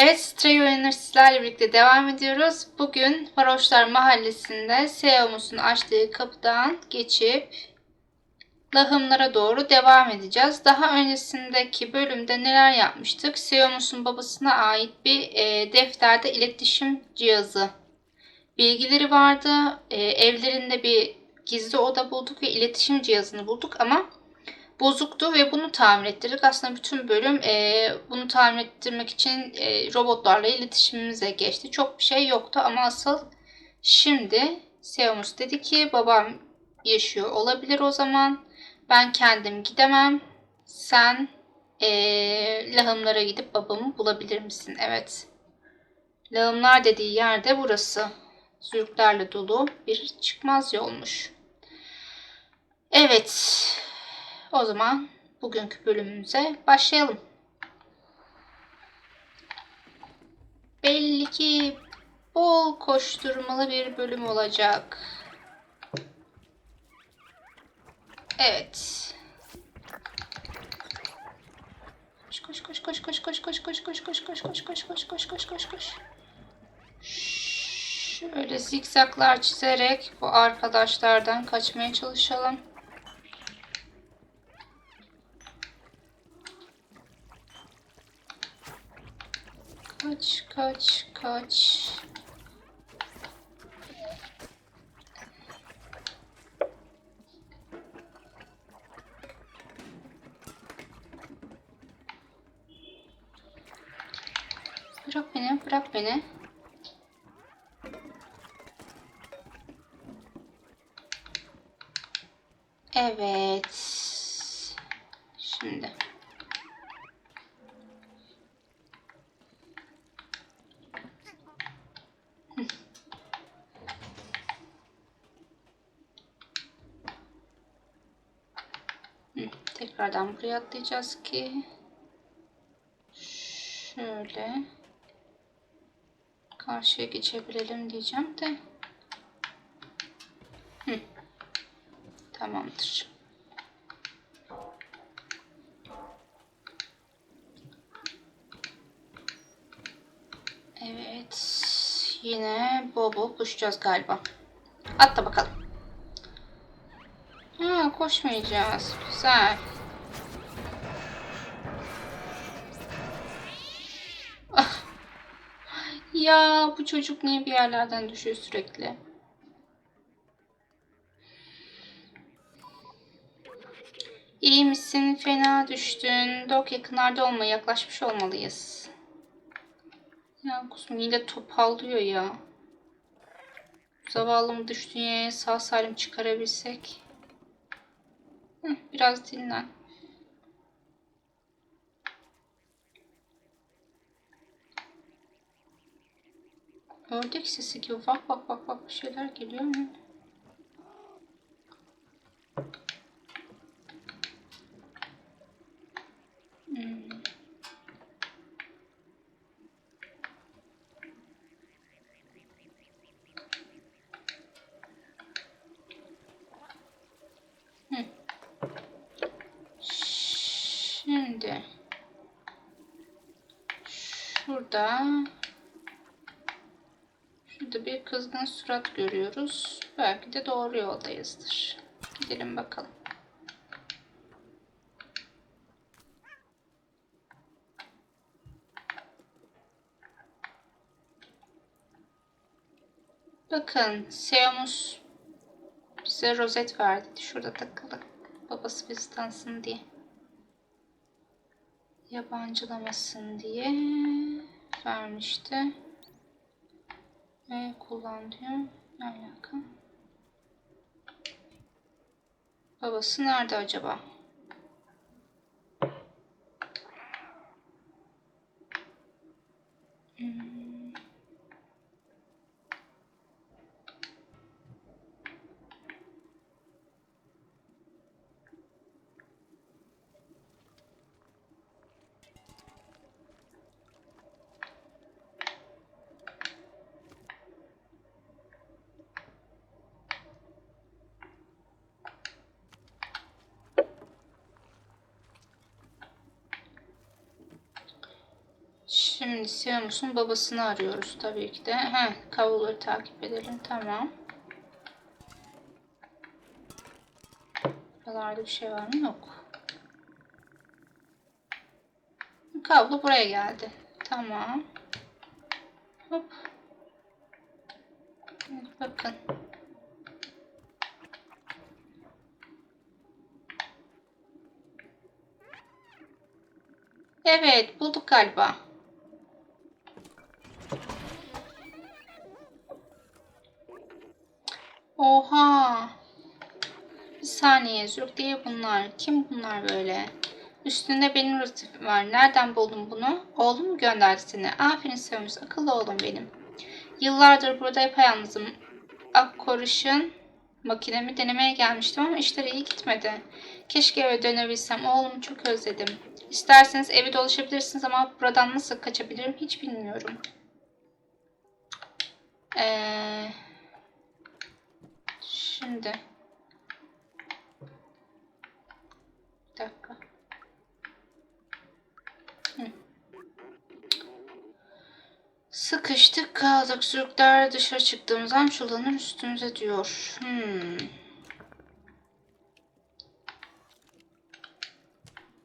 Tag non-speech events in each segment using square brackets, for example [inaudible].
Evet, Stray oyunları sizlerle birlikte devam ediyoruz. Bugün Varoşlar Mahallesi'nde Seomus'un açtığı kapıdan geçip Lahımlara doğru devam edeceğiz. Daha öncesindeki bölümde neler yapmıştık? Seomus'un babasına ait bir e, defterde iletişim cihazı bilgileri vardı. E, evlerinde bir gizli oda bulduk ve iletişim cihazını bulduk ama bozuktu ve bunu tamir ettirdik. Aslında bütün bölüm e, bunu tamir ettirmek için e, robotlarla iletişimimize geçti. Çok bir şey yoktu ama asıl şimdi Seomus dedi ki babam yaşıyor olabilir o zaman. Ben kendim gidemem. Sen e, lahımlara gidip babamı bulabilir misin? Evet. Lağımlar dediği yerde burası. Zürklerle dolu bir çıkmaz yolmuş. Evet. O zaman bugünkü bölümümüze başlayalım. Belli ki bol koşturmalı bir bölüm olacak. Evet. Koş koş koş koş koş koş koş koş koş koş koş koş koş koş koş koş koş koş. Şöyle zikzaklar çizerek bu arkadaşlardan kaçmaya çalışalım. Kaç kaç kaç. Bırak beni, bırak beni. Evet. Şimdi. Hı. Hı, Tekrardan buraya atlayacağız ki şöyle karşıya geçebilelim diyeceğim de. Hı. Tamamdır. Evet. Yine bol bol koşacağız galiba. Atla bakalım. Ha, koşmayacağız. Güzel. Ya bu çocuk niye bir yerlerden düşüyor sürekli? İyi misin? Fena düştün. Dok yakınlarda olma. Yaklaşmış olmalıyız. Ya kuzum yine topallıyor ya. Zavallım düştüğün yere sağ salim çıkarabilsek. Heh, biraz dinlen. Ördek sesi gibi bak bak bak bak bir şeyler geliyor mu? Şimdi Şurada bir kızgın surat görüyoruz. Belki de doğru yoldayızdır. Gidelim bakalım. Bakın Seamus bize rozet verdi. Şurada takılı. Babası bizi tanısın diye. Yabancılamasın diye vermişti. Ne kullan diyor. Ne alaka? Babası nerede acaba? Hmm. Seamus'un babasını arıyoruz tabii ki de. He, kabloları takip edelim. Tamam. Buralarda bir şey var mı? Yok. Kablo buraya geldi. Tamam. Hop. Evet, bakın. Evet, bulduk galiba. Oha. Bir saniye, Zürk diye bunlar. Kim bunlar böyle? Üstünde benim resmim var. Nereden buldun bunu? Oğlum gönderdi seni? Aferin Sömüz. Akıllı oğlum benim. Yıllardır burada yapayalnızım. Akkoruş'un makinemi denemeye gelmiştim ama işler iyi gitmedi. Keşke eve dönebilsem. Oğlumu çok özledim. İsterseniz evi dolaşabilirsiniz ama buradan nasıl kaçabilirim hiç bilmiyorum. Ee, şimdi. Bir dakika. Hı. Sıkıştık kaldık. Sürükler dışarı çıktığımız an çullanır üstümüze diyor. Hmm.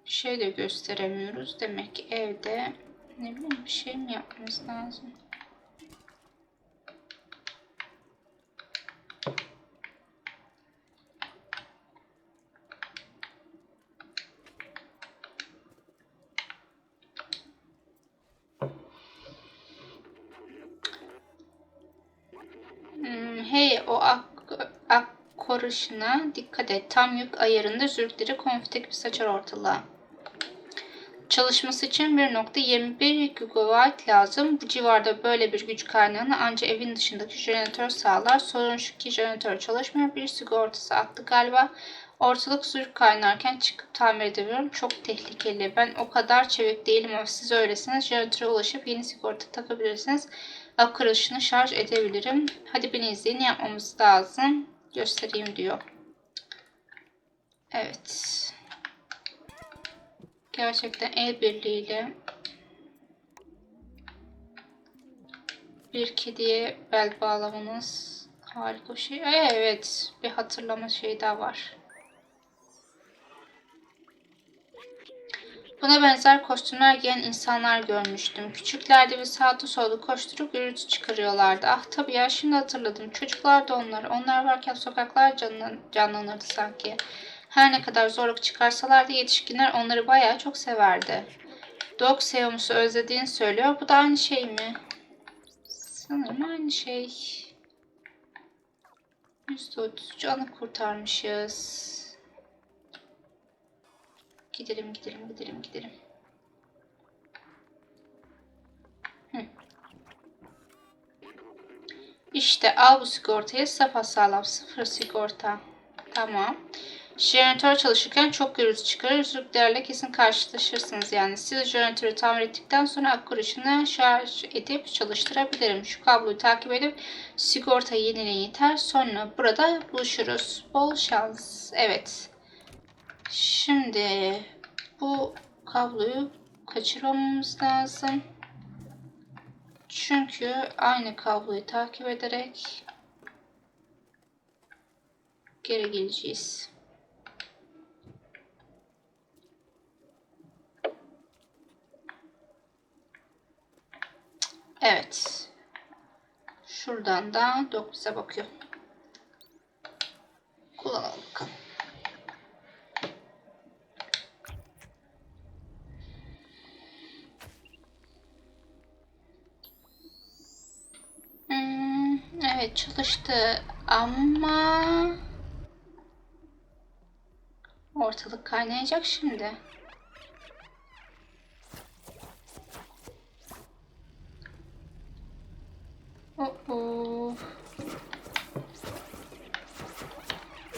Şey de gösteremiyoruz. Demek ki evde ne bileyim bir şey mi yapmamız lazım? Hmm, hey o ak, ak koruşuna dikkat et. Tam yük ayarında zürkleri konfite gibi saçar ortalığa. Çalışması için 1.21 GW lazım. Bu civarda böyle bir güç kaynağını ancak evin dışındaki jeneratör sağlar. Sorun şu ki jeneratör çalışmıyor. Bir sigortası attı galiba. Ortalık zürk kaynarken çıkıp tamir edebiliyorum. Çok tehlikeli. Ben o kadar çevik değilim ama siz öylesiniz. Jeneratöre ulaşıp yeni sigorta takabilirsiniz. Akıl ışını şarj edebilirim. Hadi beni izleyin. Yapmamız lazım. Göstereyim diyor. Evet. Gerçekten el birliğiyle bir kediye bel bağlamanız harika bir şey. Ee, evet, bir hatırlama şey daha var. Buna benzer kostümler giyen insanlar görmüştüm. Küçüklerdi ve sağda solda koşturup gürültü çıkarıyorlardı. Ah tabii ya şimdi hatırladım. Çocuklar da onlar. Onlar varken sokaklar canlan canlanırdı sanki. Her ne kadar zorluk çıkarsalar da yetişkinler onları bayağı çok severdi. Dog Seomus'u özlediğini söylüyor. Bu da aynı şey mi? Sanırım aynı şey. %30 canı kurtarmışız. Gidelim gidelim gidelim gidelim. Hı. İşte al bu sigortayı sapasağlam sıfır sigorta. Tamam. Jeneratör çalışırken çok gürültü çıkarır. Üzüntülerle kesin karşılaşırsınız yani. Siz jeneratörü tamir ettikten sonra akkur ışını şarj edip çalıştırabilirim. Şu kabloyu takip edip sigorta yenileyin yeter. Sonra burada buluşuruz. Bol şans. Evet. Şimdi bu kabloyu kaçırmamamız lazım. Çünkü aynı kabloyu takip ederek geri geleceğiz. Evet. Şuradan da dok bize bakıyor. Kullanalım bakalım. Hmm, evet çalıştı ama ortalık kaynayacak şimdi.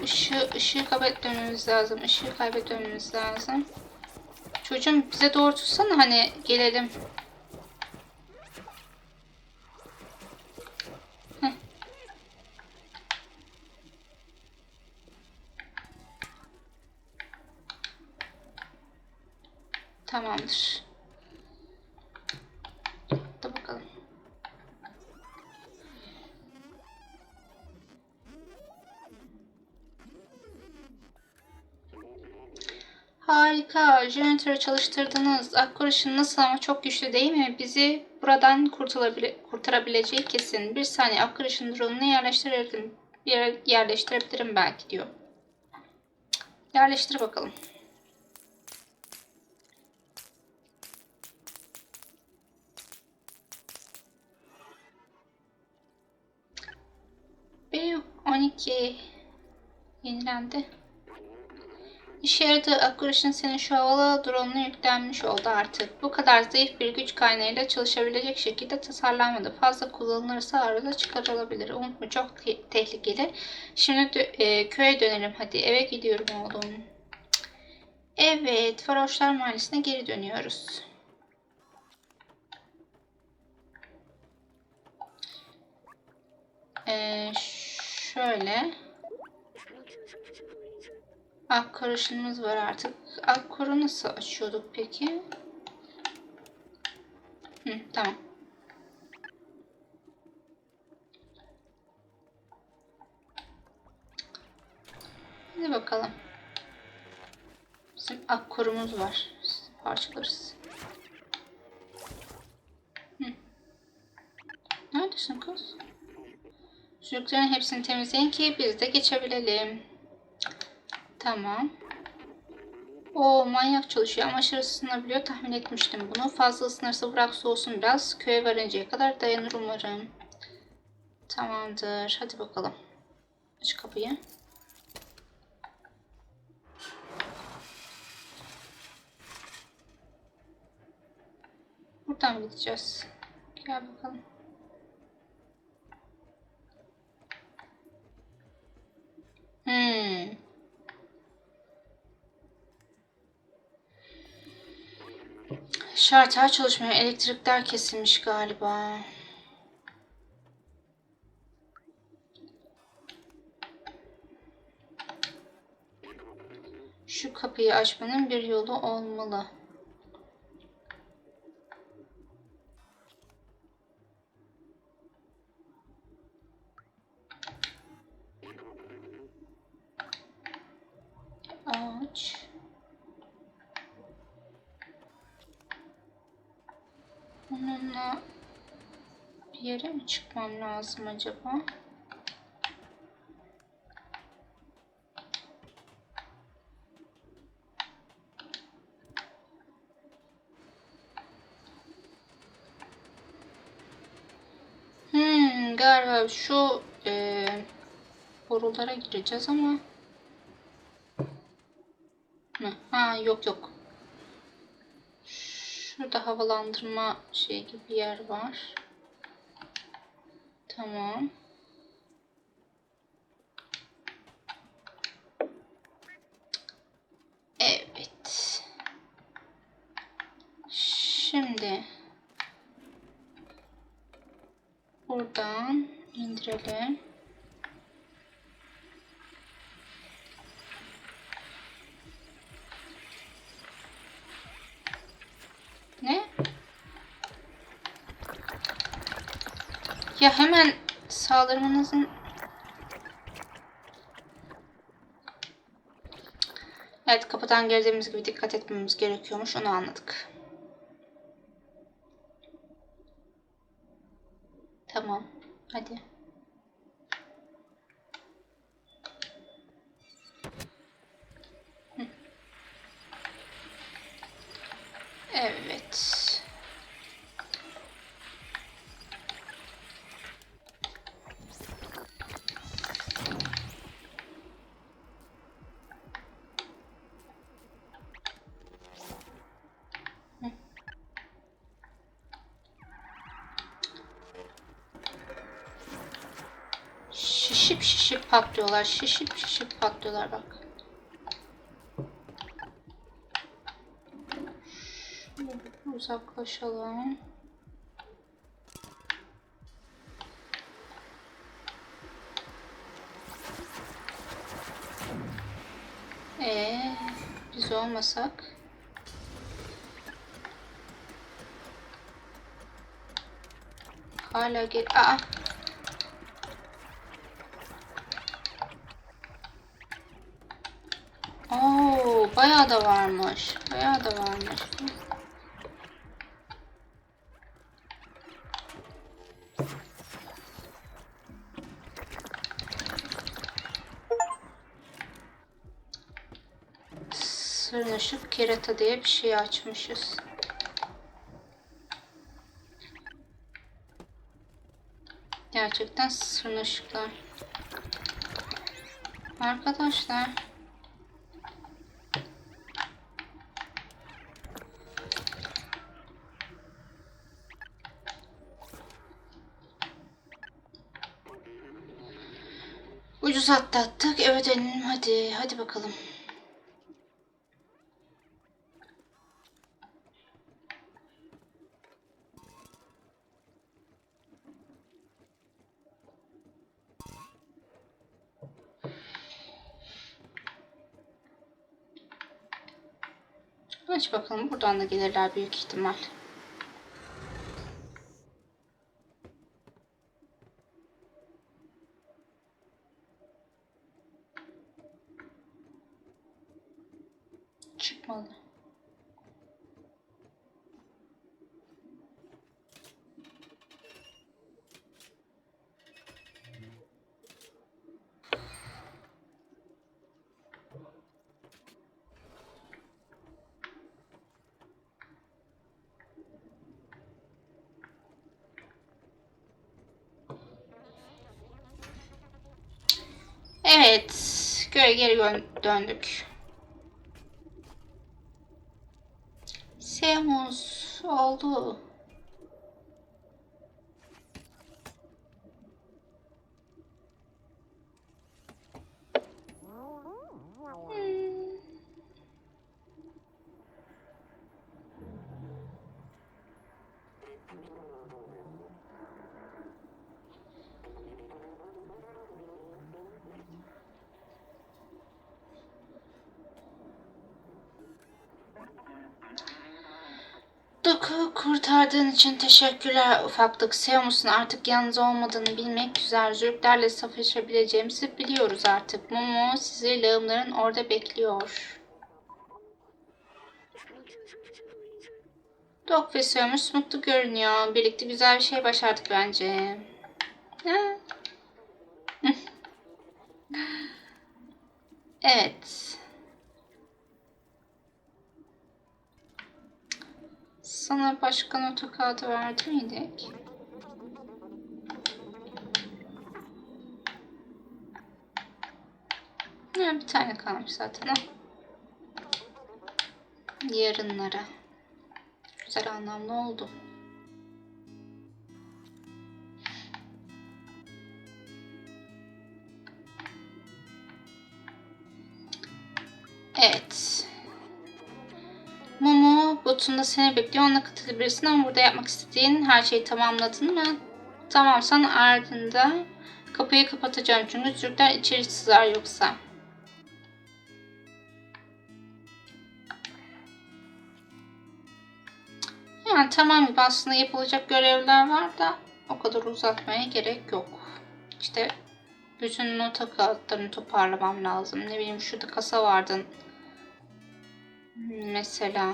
Işığı, ışığı kaybetmemiz lazım. Işığı kaybetmemiz lazım. Çocuğum bize doğru hani gelelim. Tamamdır. Da bakalım. Harika. Janitor'ı çalıştırdınız. Akkorış'ın nasıl ama çok güçlü değil mi? Bizi buradan kurtarabileceği kesin. Bir saniye Akkorış'ın drone'unu yerleştirebilirim. Yer yerleştirebilirim belki diyor. Yerleştir bakalım. B12 yenilendi. İşe yaradı. Akkurış'ın senin şu havalı drone'una yüklenmiş oldu artık. Bu kadar zayıf bir güç kaynağıyla çalışabilecek şekilde tasarlanmadı. Fazla kullanılırsa arıza çıkarılabilir. Unutma çok te- tehlikeli. Şimdi e, köye dönelim hadi. Eve gidiyorum oğlum. Evet. Varoşlar Mahallesi'ne geri dönüyoruz. Ee, şöyle. Akkor ışınımız var artık. Akkor'u nasıl açıyorduk peki? Hı, tamam. Hadi bakalım. Bizim akkorumuz var. Parçalarız. Hı. Neredesin kız? Çocukların hepsini temizleyin ki biz de geçebilelim. Tamam. O manyak çalışıyor ama aşırı ısınabiliyor. Tahmin etmiştim bunu. Fazla ısınırsa bırak soğusun biraz. Köye varıncaya kadar dayanır umarım. Tamamdır. Hadi bakalım. Aç kapıyı. Buradan gideceğiz. Gel bakalım. Hmm. Şartlar çalışmıyor. Elektrikler kesilmiş galiba. Şu kapıyı açmanın bir yolu olmalı. Aç. Onunla bir yere mi çıkmam lazım acaba? Hmm, galiba şu e, borulara gireceğiz ama ha yok yok. Havalandırma şey gibi bir yer var. Tamam. Evet. Şimdi buradan indirelim. Ne? Ya hemen saldırmanızın Evet kapıdan girdiğimiz gibi dikkat etmemiz gerekiyormuş onu anladık. Tamam. Hadi. Hı. Evet. Hı. Şişip şişip patlıyorlar. Şişip şişip patlıyorlar bak. Uzaklaşalım. Ee, biz olmasak. Hala gel. Aa. Bayağı da varmış. Bayağı da varmış. Sırnaşık kerata diye bir şey açmışız. Gerçekten sırnaşıklar. Arkadaşlar. Ucuz atlattık. Evet elim hadi. Hadi bakalım. Aç bakalım. Buradan da gelirler büyük ihtimal. Çıkmadı. Evet. Göre geri döndük. Seamus oldu. Hmm. Doku kurtardığın için teşekkürler ufaklık. Seamus'un artık yalnız olmadığını bilmek güzel. Zürklerle savaşabileceğimizi biliyoruz artık. Momo sizi lağımların orada bekliyor. Dok ve Seamus mutlu görünüyor. Birlikte güzel bir şey başardık bence. [laughs] Evet. Sana başka nota kağıdı verdi miydik? Ha, bir tane kalmış zaten. Al. Yarınlara. Güzel anlamlı oldu. Botunda seni bekliyor. Ona katılabilirsin ama burada yapmak istediğin her şeyi tamamladın mı? Tamamsan ardında kapıyı kapatacağım çünkü Türkler içeri sızar yoksa. Yani tamam gibi aslında yapılacak görevler var da o kadar uzatmaya gerek yok. İşte bütün nota kağıtlarını toparlamam lazım. Ne bileyim şurada kasa vardı. Mesela.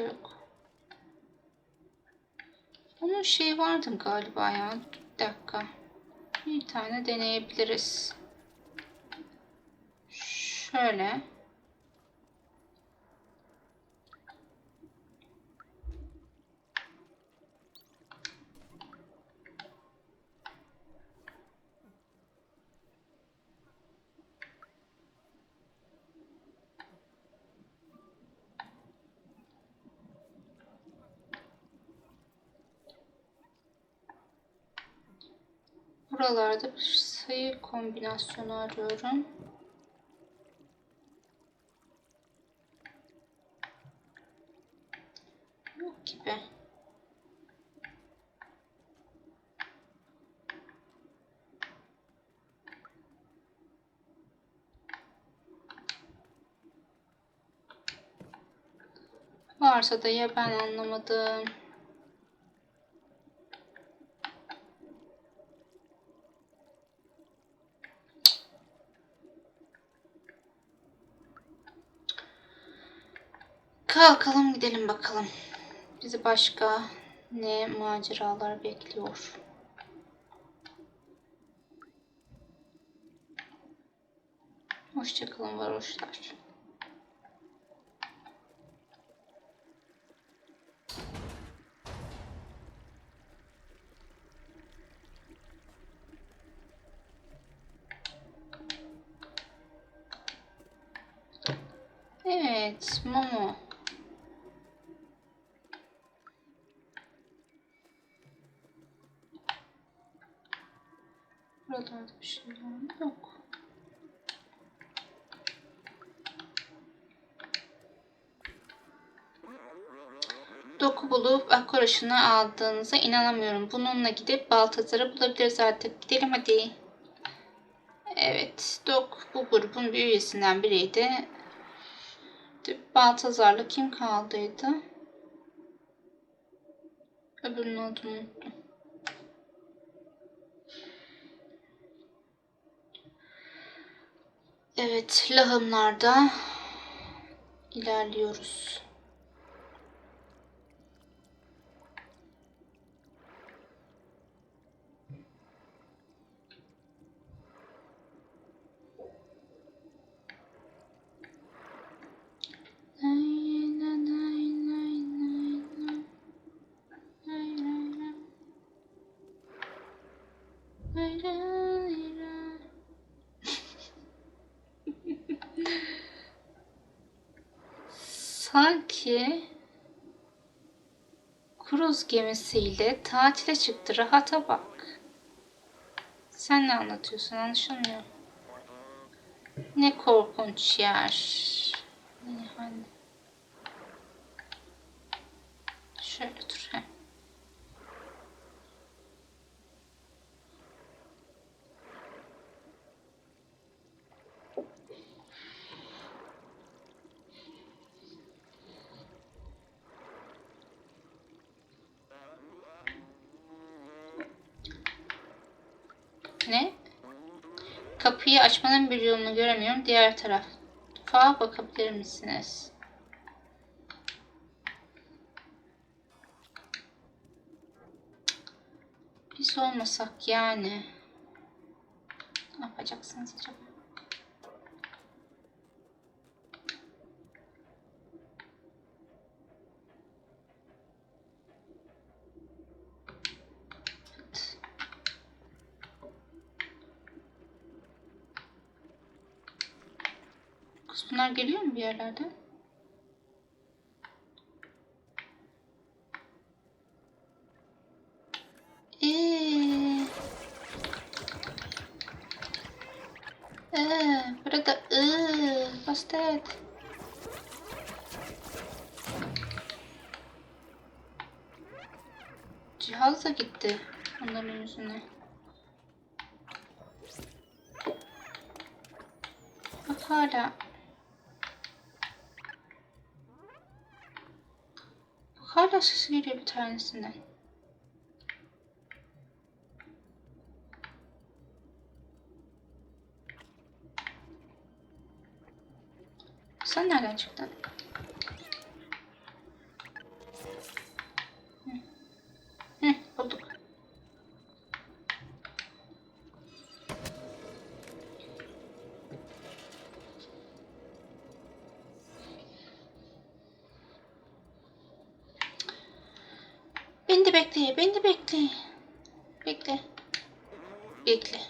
Yok. Bunun şey vardı galiba ya. Bir dakika. Bir tane deneyebiliriz. Şöyle. Buralarda bir sayı kombinasyonu arıyorum. Yok gibi. Varsa da ya ben anlamadım. Kalkalım gidelim bakalım. Bizi başka ne maceralar bekliyor. Hoşçakalın varoşlar. Evet, Momo. Buralarda bir şey? Yok. Doku bulup akor ışını aldığınıza inanamıyorum. Bununla gidip Baltazar'ı bulabiliriz artık. Gidelim hadi. Evet, Dok bu grubun bir üyesinden biriydi. Baltazar'la kim kaldıydı? Öbürünün adını unuttum. Evet, lahımlarda ilerliyoruz. Sanki kruz gemisiyle tatile çıktı. Rahata bak. Sen ne anlatıyorsun anlaşılmıyor. Ne korkunç yer. Ne hani. Şöyle dur. He. Ne? Kapıyı açmanın bir yolunu göremiyorum. Diğer tarafa bakabilir misiniz? Biz olmasak yani. Ne yapacaksınız acaba? Evet. Bunlar geliyor mu bir yerlerden? Ee, ee, burada ee, bastet. Cihaz da gitti onların yüzüne. Bak hala. Bak hala sesi geliyor bir tanesinden. Sen nereden çıktın? Hı. Hı, bulduk. Bekle, beni bekle. Bekle. Bekle.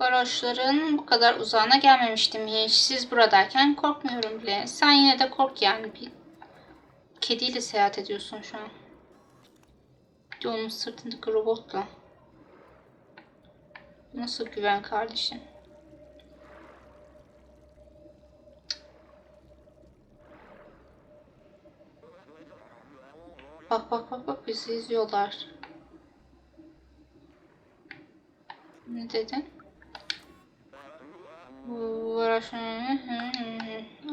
Varoşların bu kadar uzağına gelmemiştim hiç. Siz buradayken korkmuyorum bile. Sen yine de kork yani. Bir kediyle seyahat ediyorsun şu an. Bir onun sırtındaki robotla. Nasıl güven kardeşim? Bak bak bak bak bizi izliyorlar. Ne dedin?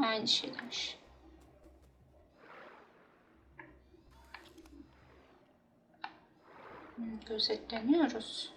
Aynı şey demiş. Gözetleniyoruz.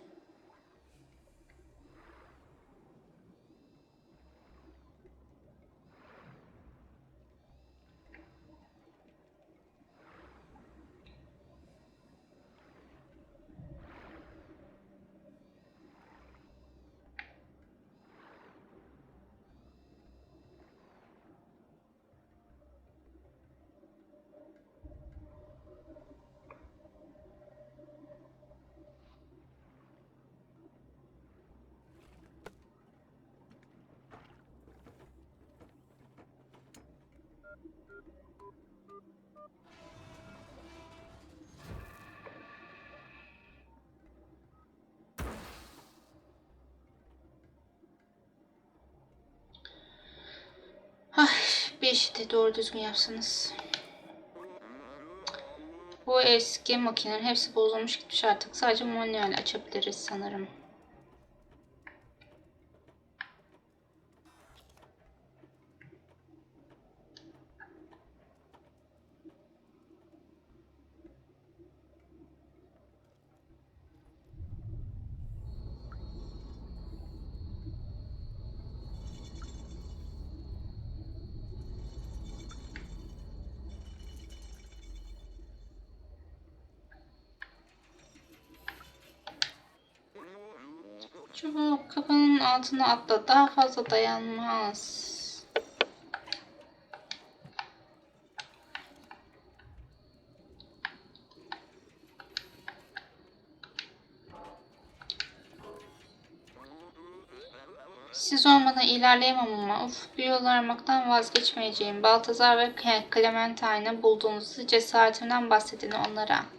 Şu bir eşiti doğru düzgün yapsanız. Bu eski makinelerin hepsi bozulmuş gitmiş artık. Sadece manuel açabiliriz sanırım. Çubuk kapının altına atla. Daha fazla dayanmaz. Siz olmadan ilerleyemem ama uf bir yol aramaktan vazgeçmeyeceğim. Baltazar ve Clementine'ı bulduğunuzda cesaretimden bahsedin onlara.